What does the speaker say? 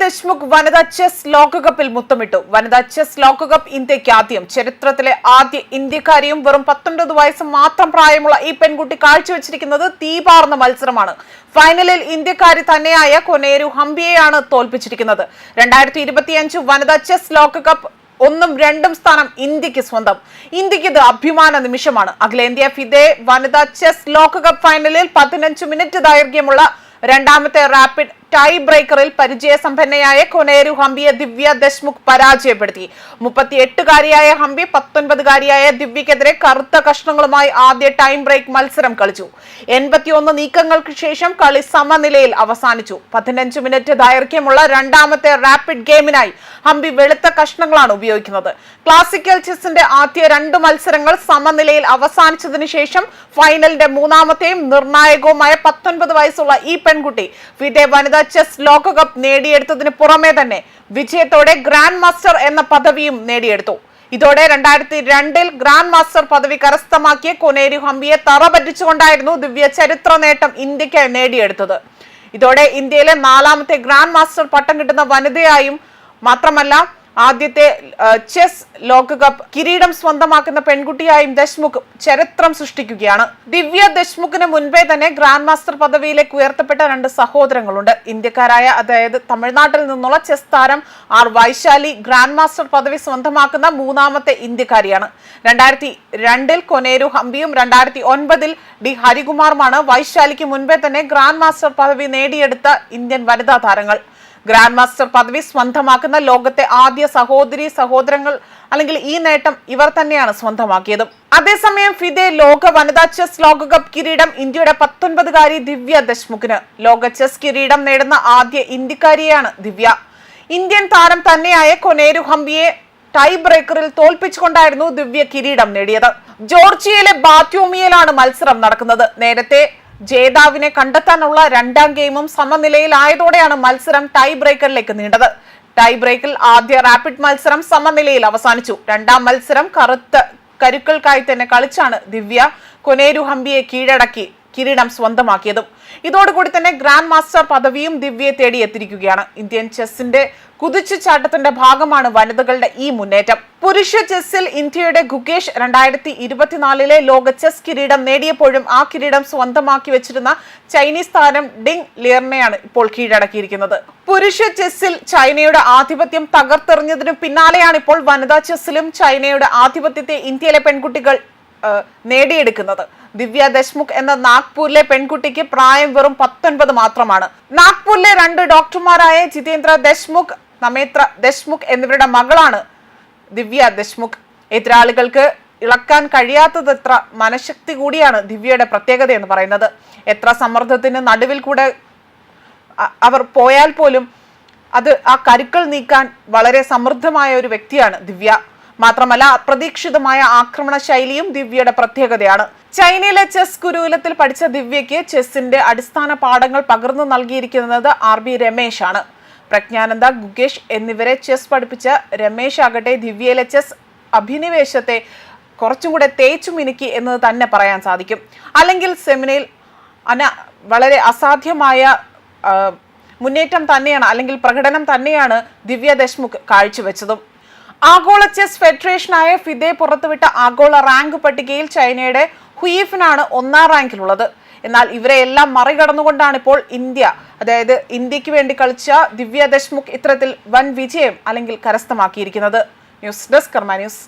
ദശ്മുഖ് വനിതാ ചെസ് ലോകകപ്പിൽ മുത്തമിട്ടു. വനിതാ ചെസ് ലോകകപ്പ് ഇന്ത്യയ്ക്ക് ആദ്യം. ചരിത്രത്തിലെ ആദ്യ ഇന്ത്യക്കാരിയും വെറും പത്തൊൻപത് വയസ്സ് മാത്രം പ്രായമുള്ള ഈ പെൺകുട്ടി കാഴ്ചവെച്ചിരിക്കുന്നത് തീപാർന്ന മത്സരമാണ്. ഫൈനലിൽ ഇന്ത്യക്കാരി തന്നെയായ കൊനേരു ഹംപിയെയാണ് തോൽപ്പിച്ചിരിക്കുന്നത്. രണ്ടായിരത്തി ഇരുപത്തിയഞ്ച് വനിതാ ചെസ് ലോകകപ്പ് ഒന്നും രണ്ടും സ്ഥാനം ഇന്ത്യയ്ക്ക് സ്വന്തം. ഇന്ത്യയ്ക്ക് ഇത് അഭിമാന നിമിഷമാണ്. അഖിലേന്ത്യാ ഫിദെ വനിതാ ചെസ് ലോകകപ്പ് ഫൈനലിൽ പതിനഞ്ച് മിനിറ്റ് ദൈർഘ്യമുള്ള രണ്ടാമത്തെ റാപ്പിഡ് ടൈ ബ്രേക്കറിൽ പരിചയ സമ്പന്നയായ കൊനേരു ഹംപിയെ ദിവ്യ ദശ്മുഖ് പരാജയപ്പെടുത്തി. മുപ്പത്തിയെട്ടുകാരിയായ ഹംപി പത്തൊൻപതുകാരിയായ ദിവ്യക്കെതിരെ കറുത്ത കഷ്ണങ്ങളുമായി ആദ്യ ടൈം ബ്രേക്ക് മത്സരം കളിച്ചു. എൺപത്തിയൊന്ന് നീക്കങ്ങൾക്ക് ശേഷം കളി സമനിലയിൽ അവസാനിച്ചു. പതിനഞ്ച് മിനിറ്റ് ദൈർഘ്യമുള്ള രണ്ടാമത്തെ റാപ്പിഡ് ഗെയിമിനായി ഹംപി വെളുത്ത കഷ്ണങ്ങളാണ് ഉപയോഗിക്കുന്നത്. ക്ലാസിക്കൽ ചെസ്സിന്റെ ആദ്യ രണ്ട് മത്സരങ്ങൾ സമനിലയിൽ അവസാനിച്ചതിനു ശേഷം ഫൈനലിന്റെ മൂന്നാമത്തെയും നിർണായകവുമായ പത്തൊൻപത് വയസ്സുള്ള ഈ പെൺകുട്ടി വിദേ വനിതാ ചെസ് ലോകകപ്പ് നേടിയെടുത്തതിന് പുറമെ തന്നെ വിജയത്തോടെ ഗ്രാൻഡ് മാസ്റ്റർ എന്ന പദവിയും നേടിയെടുത്തു. ഇതോടെ രണ്ടായിരത്തി രണ്ടിൽ ഗ്രാൻഡ് മാസ്റ്റർ പദവി കരസ്ഥമാക്കിയ കൊനേരി ഹംപിയെ തറ പറ്റിച്ചുകൊണ്ടായിരുന്നു ദിവ്യ ചരിത്ര നേട്ടം ഇന്ത്യയ്ക്ക് നേടിയെടുത്തത്. ഇതോടെ ഇന്ത്യയിലെ നാലാമത്തെ ഗ്രാൻഡ് മാസ്റ്റർ പട്ടം കിട്ടുന്ന വനിതയായും മാത്രമല്ല ആദ്യത്തെ ചെസ് ലോകകപ്പ് കിരീടം സ്വന്തമാക്കുന്ന പെൺകുട്ടിയായും ദശ്മുഖ് ചരിത്രം സൃഷ്ടിക്കുകയാണ്. ദിവ്യ ദശ്മുഖിന് മുൻപേ തന്നെ ഗ്രാൻഡ് മാസ്റ്റർ പദവിയിലേക്ക് ഉയർത്തപ്പെട്ട രണ്ട് സഹോദരങ്ങളുണ്ട്. ഇന്ത്യക്കാരായ അതായത് തമിഴ്നാട്ടിൽ നിന്നുള്ള ചെസ് താരം ആർ വൈശാലി ഗ്രാൻഡ് മാസ്റ്റർ പദവി സ്വന്തമാക്കുന്ന മൂന്നാമത്തെ ഇന്ത്യക്കാരിയാണ്. രണ്ടായിരത്തി രണ്ടിൽ കൊനേരു ഹംപിയും രണ്ടായിരത്തി ഒൻപതിൽ ഡി ഹരികുമാറുമാണ് വൈശാലിക്ക് മുൻപേ തന്നെ ഗ്രാൻഡ് മാസ്റ്റർ പദവി നേടിയെടുത്ത ഇന്ത്യൻ വനിതാ താരങ്ങൾ. ഗ്രാൻഡ് മാസ്റ്റർ പദവി സ്വന്തമാക്കുന്ന ലോകത്തെ ആദ്യ സഹോദരി സഹോദരങ്ങൾ അല്ലെങ്കിൽ ഈ നേട്ടം ഇവർ തന്നെയാണ് സ്വന്തമാക്കിയത്. അതേസമയം ഫിദെ ലോക വനിതാ ചെസ് ലോകകപ്പ് കിരീടം ഇന്ത്യയുടെ പത്തൊൻപതുകാരി ദിവ്യ ദശ്മുഖിന്. ലോക ചെസ് കിരീടം നേടുന്ന ആദ്യ ഇന്ത്യക്കാരിയാണ് ദിവ്യ. ഇന്ത്യൻ താരം തന്നെയായ കൊനേരു ഹംബിയെ ടൈ ബ്രേക്കറിൽ തോൽപ്പിച്ചുകൊണ്ടായിരുന്നു ദിവ്യ കിരീടം നേടിയത്. ജോർജിയയിലെ ബാത്യൂമിയയിലാണ് മത്സരം നടക്കുന്നത്. നേരത്തെ ജേതാവിനെ കണ്ടെത്താനുള്ള രണ്ടാം ഗെയിമും സമനിലയിലായതോടെയാണ് മത്സരം ടൈ ബ്രേക്കറിലേക്ക് നീണ്ടത്. ടൈ ബ്രേക്കിൽ ആദ്യ റാപ്പിഡ് മത്സരം സമനിലയിൽ അവസാനിച്ചു. രണ്ടാം മത്സരം കറുത്ത കരുക്കൾക്കായി തന്നെ കളിച്ചാണ് ദിവ്യ കൊനേരു ഹംപിയെ കീഴടക്കി. കിരീടം സ്വന്തമാക്കിയതും. ഇതോടുകൂടി തന്നെ ഗ്രാൻഡ് മാസ്റ്റർ പദവിയും ദിവ്യയെ തേടി എത്തിയിരിക്കുകയാണ്. ഇന്ത്യൻ ചെസ്സിന്റെ കുതിച്ചുചാട്ടത്തിന്റെ ഭാഗമാണ് വനിതകളുടെ ഈ മുന്നേറ്റം. പുരുഷ ചെസ്സിൽ ഇന്ത്യയുടെ ഗുകേഷ് രണ്ടായിരത്തി ഇരുപത്തിനാലിലെ ലോക ചെസ് കിരീടം നേടിയപ്പോഴും ആ കിരീടം സ്വന്തമാക്കി വെച്ചിരുന്ന ചൈനീസ് താരം ഡിങ് ലിയറിനെയാണ് ഇപ്പോൾ കീഴടക്കിയിരിക്കുന്നത്. പുരുഷ ചെസ്സിൽ ചൈനയുടെ ആധിപത്യം തകർത്തെറിഞ്ഞതിനു പിന്നാലെയാണ് ഇപ്പോൾ വനിതാ ചെസ്സിലും ചൈനയുടെ ആധിപത്യത്തെ ഇന്ത്യയിലെ പെൺകുട്ടികൾ നേടിയെടുക്കുന്നത്. ദിവ്യ ദശ്മുഖ് എന്ന നാഗ്പൂരിലെ പെൺകുട്ടിക്ക് പ്രായം വെറും പത്തൊൻപത് മാത്രമാണ്. നാഗ്പൂരിലെ രണ്ട് ഡോക്ടർമാരായ ജിതേന്ദ്ര ദശ്മുഖ് നമേത്ര ദശ്മുഖ് എന്നിവരുടെ മകളാണ് ദിവ്യ ദശ്മുഖ്. എതിരാളികൾക്ക് ഇളക്കാൻ കഴിയാത്തതത്ര മനഃശക്തി കൂടിയാണ് ദിവ്യയുടെ പ്രത്യേകത എന്ന് പറയുന്നത്. എത്ര സമ്മർദ്ദത്തിന് നടുവിൽ കൂടെ അവർ പോയാൽ പോലും അത് ആ കരുക്കൾ നീക്കാൻ വളരെ സമൃദ്ധമായ ഒരു വ്യക്തിയാണ് ദിവ്യ. മാത്രമല്ല അപ്രതീക്ഷിതമായ ആക്രമണ ശൈലിയും ദിവ്യയുടെ പ്രത്യേകതയാണ്. ചൈനയിലെ ചെസ് ഗുരുകുലത്തിൽ പഠിച്ച ദിവ്യയ്ക്ക് ചെസ്സിന്റെ അടിസ്ഥാന പാഠങ്ങൾ പകർന്നു നൽകിയിരിക്കുന്നത് ആർ ബി രമേശ് ആണ് പ്രജ്ഞാനന്ദ ഗുഗേഷ് എന്നിവരെ ചെസ് പഠിപ്പിച്ച രമേശ് ആകട്ടെ ദിവ്യയിലെ ചെസ് അഭിനിവേശത്തെ കുറച്ചും കൂടെ തേച്ചു മിനുക്കി എന്ന് തന്നെ പറയാൻ സാധിക്കും. അല്ലെങ്കിൽ സെമിനയിൽ അന വളരെ അസാധ്യമായ മുന്നേറ്റം തന്നെയാണ് അല്ലെങ്കിൽ പ്രകടനം തന്നെയാണ് ദിവ്യ ദശ്മുഖ് കാഴ്ചവെച്ചതും. ആഗോള ചെസ് ഫെഡറേഷനായ ഫിദെ പുറത്തുവിട്ട ആഗോള റാങ്ക് പട്ടികയിൽ ചൈനയുടെ ഹുയിഫിനാണ് ഒന്നാം റാങ്കിലുള്ളത്. എന്നാൽ ഇവരെ എല്ലാം മറികടന്നുകൊണ്ടാണ് ഇപ്പോൾ ഇന്ത്യ അതായത് ഇന്ത്യയ്ക്ക് വേണ്ടി കളിച്ച ദിവ്യ ദശ്മുഖ് ഇത്തരത്തിൽ വൻ വിജയം അല്ലെങ്കിൽ കരസ്ഥമാക്കിയിരിക്കുന്നത്. News desk Karma news.